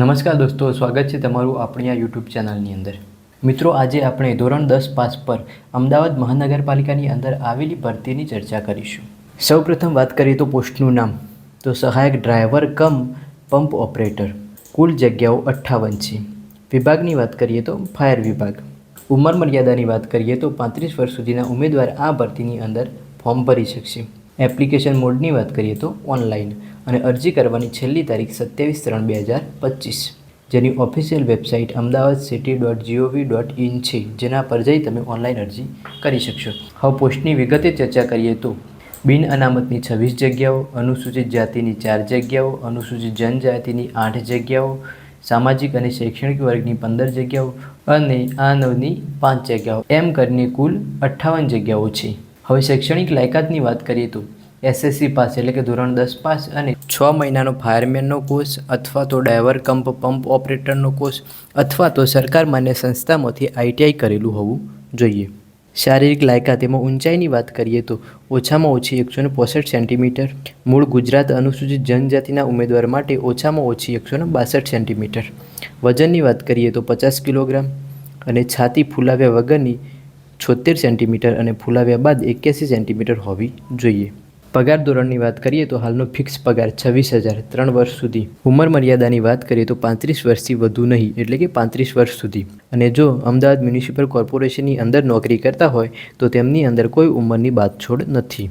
નમસ્કાર દોસ્તો, સ્વાગત છે તમારું આપણી આ યુટ્યુબ ચેનલની અંદર. મિત્રો, આજે આપણે ધોરણ દસ પાસ પર અમદાવાદ મહાનગરપાલિકાની અંદર આવેલી ભરતીની ચર્ચા કરીશું. સૌપ્રથમ વાત કરીએ તો પોસ્ટનું નામ. તો સહાયક ડ્રાઈવર કમ પંપ ઓપરેટર. કુલ જગ્યાઓ અઠ્ઠાવન છે. વિભાગની વાત કરીએ તો ફાયર વિભાગ. ઉંમર મર્યાદાની વાત કરીએ તો પાંત્રીસ વર્ષ સુધીના ઉમેદવાર આ ભરતીની અંદર ફોર્મ ભરી શકશે. એપ્લિકેશન મોડની વાત કરીએ તો ઓનલાઈન અને અરજી કરવાની છેલ્લી તારીખ સત્યાવીસ ત્રણ બે હજાર પચીસ, જેની official website Ahmedabad city dot G O V dot in છે, જેના પર જઈ તમે ઓનલાઈન અરજી કરી શકશો. હવે પોસ્ટની વિગતે ચર્ચા કરીએ તો, બિન અનામતની છવ્વીસ જગ્યાઓ, અનુસૂચિત જાતિની ચાર જગ્યાઓ, અનુસૂચિત જનજાતિની આઠ જગ્યાઓ, સામાજિક અને શૈક્ષણિક વર્ગની પંદર જગ્યાઓ અને આ નવની પાંચ જગ્યાઓ. એમ કરીને કુલ અઠ્ઠાવન જગ્યાઓ છે. હવે શૈક્ષણિક લાયકાતની વાત કરીએ તો એસએસસી પાસ એટલે કે ધોરણ દસ પાસ અને છ મહિનાનો ફાયરમેનનો કોર્સ અથવા તો ડ્રાઈવર કંપ પંપ ઓપરેટરનો કોર્સ અથવા તો સરકાર માન્ય સંસ્થામાંથી આઈટીઆઈ કરેલું હોવું જોઈએ. શારીરિક લાયકાત એમાં ઊંચાઈની વાત કરીએ તો ઓછામાં ઓછી એકસો ને પોસઠ સેન્ટીમીટર મૂળ ગુજરાત અનુસૂચિત જનજાતિના ઉમેદવાર માટે ઓછામાં ઓછી એકસો ને બાસઠ સેન્ટીમીટર વજનની વાત કરીએ તો પચાસ કિલોગ્રામ અને છાતી ફૂલાવ્યા વગરની છોતેર સેન્ટીમીટર અને ફૂલાવ્યા બાદ એક્યાસી સેન્ટીમીટર હોવી જોઈએ. પગાર ધોરણની વાત કરીએ તો હાલનો ફિક્સ પગાર છવ્વીસ હજાર ત્રણ વર્ષ સુધી. ઉંમર મર્યાદાની વાત કરીએ તો પાંત્રીસ વર્ષથી વધુ નહીં, એટલે કે પાંત્રીસ વર્ષ સુધી. અને જો અમદાવાદ મ્યુનિસિપલ કોર્પોરેશનની અંદર નોકરી કરતા હોય, તો તેમની અંદર કોઈ ઉંમરની બાદછોડ નથી.